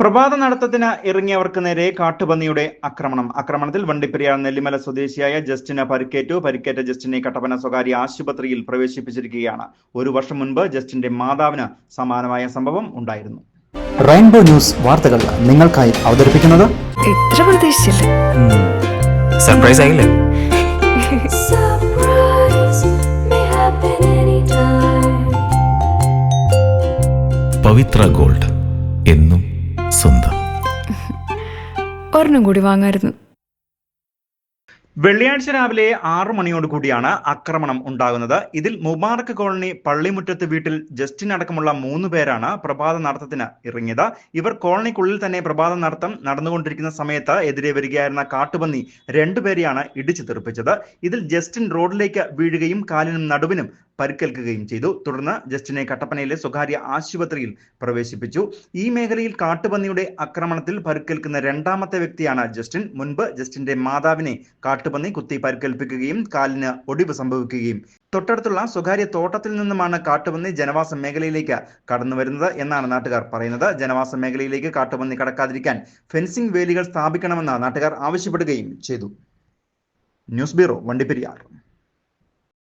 പ്രഭാത നടത്തത്തിന് ഇറങ്ങിയവർക്ക് നേരെ കാട്ടുപന്നിയുടെ ആക്രമണം. ആക്രമണത്തിൽ വണ്ടിപ്പെരിയാർ നെല്ലിമല സ്വദേശിയായ ജസ്റ്റിന് പരിക്കേറ്റു. പരിക്കേറ്റ ജസ്റ്റിനെ കട്ടപ്പന സ്വകാര്യ ആശുപത്രിയിൽ പ്രവേശിപ്പിച്ചിരിക്കുകയാണ്. ഒരു വർഷം മുൻപ് ജസ്റ്റിന്റെ മാതാവിന് സമാനമായ സംഭവം ഉണ്ടായിരുന്നു. റെയിൻബോ ന്യൂസ് വാർത്തകൾ നിങ്ങൾക്കായി അവതരിപ്പിക്കുന്നത്? ഇത്ര പ്രതീക്ഷിച്ചില്ല? സർപ്രൈസ് ആയില്ലേ. പവിത്ര ഗോൾഡ് എന്നും സ്വന്തം. ഒരെണ്ണം കൂടി വാങ്ങായിരുന്നു. വെള്ളിയാഴ്ച രാവിലെ ആറു മണിയോട് കൂടിയാണ് ആക്രമണം ഉണ്ടാകുന്നത്. ഇതിൽ മുബാറക്ക് കോളനി പള്ളിമുറ്റത്ത് വീട്ടിൽ ജസ്റ്റിൻ അടക്കമുള്ള മൂന്ന് പേരാണ് പ്രഭാത നടത്തത്തിന് ഇറങ്ങിയത്. ഇവർ കോളനിക്കുള്ളിൽ തന്നെ പ്രഭാത നടത്തം നടന്നുകൊണ്ടിരിക്കുന്ന സമയത്ത് എതിരെ വരികയായിരുന്ന കാട്ടുപന്നി രണ്ടുപേരെയാണ് ഇടിച്ചു തെറിപ്പിച്ചത്. ഇതിൽ ജസ്റ്റിൻ റോഡിലേക്ക് വീഴുകയും കാലിനും നടുവിനും പരിക്കേൽക്കുകയും ചെയ്തു. തുടർന്ന് ജസ്റ്റിനെ കട്ടപ്പനയിലെ സ്വകാര്യ ആശുപത്രിയിൽ പ്രവേശിപ്പിച്ചു. ഈ മേഖലയിൽ കാട്ടുപന്നിയുടെ ആക്രമണത്തിൽ പരിക്കേൽക്കുന്ന രണ്ടാമത്തെ വ്യക്തിയാണ് ജസ്റ്റിൻ. മുൻപ് ജസ്റ്റിന്റെ മാതാവിനെ കാട്ടുപന്നി കുത്തി പരിക്കേൽപ്പിക്കുകയും കാലിന് ഒടിവ് സംഭവിക്കുകയും തൊട്ടടുത്തുള്ള സ്വകാര്യ തോട്ടത്തിൽ നിന്നുമാണ് കാട്ടുപന്നി ജനവാസ മേഖലയിലേക്ക് കടന്നു വരുന്നത് എന്നാണ് നാട്ടുകാർ പറയുന്നത്. ജനവാസ മേഖലയിലേക്ക് കാട്ടുപന്നി കടക്കാതിരിക്കാൻ ഫെൻസിംഗ് വേലികൾ സ്ഥാപിക്കണമെന്ന് നാട്ടുകാർ ആവശ്യപ്പെടുകയും ചെയ്തു. News bureau Vandiperiyar.